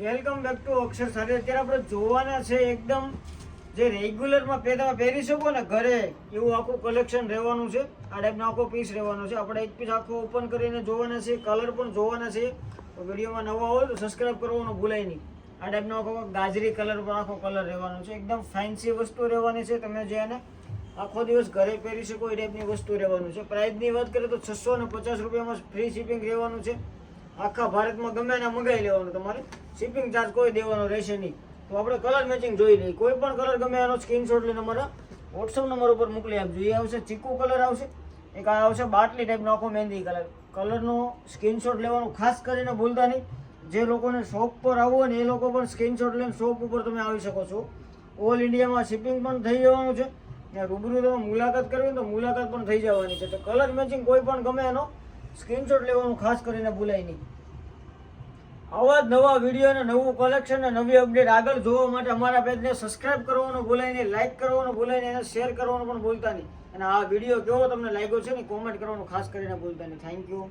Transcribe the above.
Welcome back to અક્ષર સાથે અત્યારે આપણે જોવાના છે એકદમ જે રેગ્યુલરમાં પેદા પહેરી શકો ને ઘરે, એવું આખું કલેક્શન રહેવાનું છે. આ ટાઈપનો આખો પીસ રહેવાનો છે. આપણે એક પીસ આખો ઓપન કરીને જોવાના છે કલર પણ જોવાના છે. તો વિડીયોમાં નવા હોય તો સબસ્ક્રાઈબ કરવાનું ભૂલાય નહીં. આ ટાઈપનો આખો ગાજરી કલર પણ આખો કલર રહેવાનો છે. એકદમ ફેન્સી વસ્તુ રહેવાની છે. તમે જે એને આખો દિવસ ઘરે પહેરી શકો એ ટાઈપની વસ્તુ રહેવાનું છે. પ્રાઇસની વાત કરીએ તો છસો ને પચાસ રૂપિયામાં ફ્રી શિપિંગ રહેવાનું છે. આખા ભારતમાં ગમે એના મંગાવી લેવાનું તમારે. શિપિંગ ચાર્જ કોઈ દેવાનો રહેશે નહીં. તો આપણે કલર મેચિંગ જોઈ લઈએ. કોઈ પણ કલર ગમે એનો સ્ક્રીનશોટ લઈને અમારા વોટ્સઅપ નંબર ઉપર મોકલી આપજો. એ આવશે, ચીકુ કલર આવશે. એક આ આવશે બાટલી ટાઈપનો આખો મહેંદી કલર કલરનો સ્ક્રીનશોટ લેવાનું ખાસ કરીને ભૂલતા નહીં. જે લોકોને શોપ પર આવવું હોય ને એ લોકો પણ સ્ક્રીનશોટ લઈને શોપ ઉપર તમે આવી શકો છો. ઓલ ઇન્ડિયામાં શિપિંગ પણ થઈ જવાનું છે. ને રૂબરૂ તમે મુલાકાત કરવી તો મુલાકાત પણ થઈ જવાની છે. તો કલર મેચિંગ કોઈ પણ ગમે એનો સ્ક્રીનશોટ લેવાનું ખાસ કરીને ભૂલાય નહીં. આવા જ નવા વીડિયો અને નવું કલેક્શન અને નવી અપડેટ આગળ જોવા માટે અમારા પેજને સબસ્ક્રાઇબ કરવાનું ભૂલાય નહીં લાઇક કરવાનું ભૂલાય નહીં અને શેર કરવાનું પણ ભૂલતા નહીં. અને આ વીડિયો કેવો તમને લાગ્યો છે ને કોમેન્ટ કરવાનું ખાસ કરીને ભૂલતા નહીં. Thank you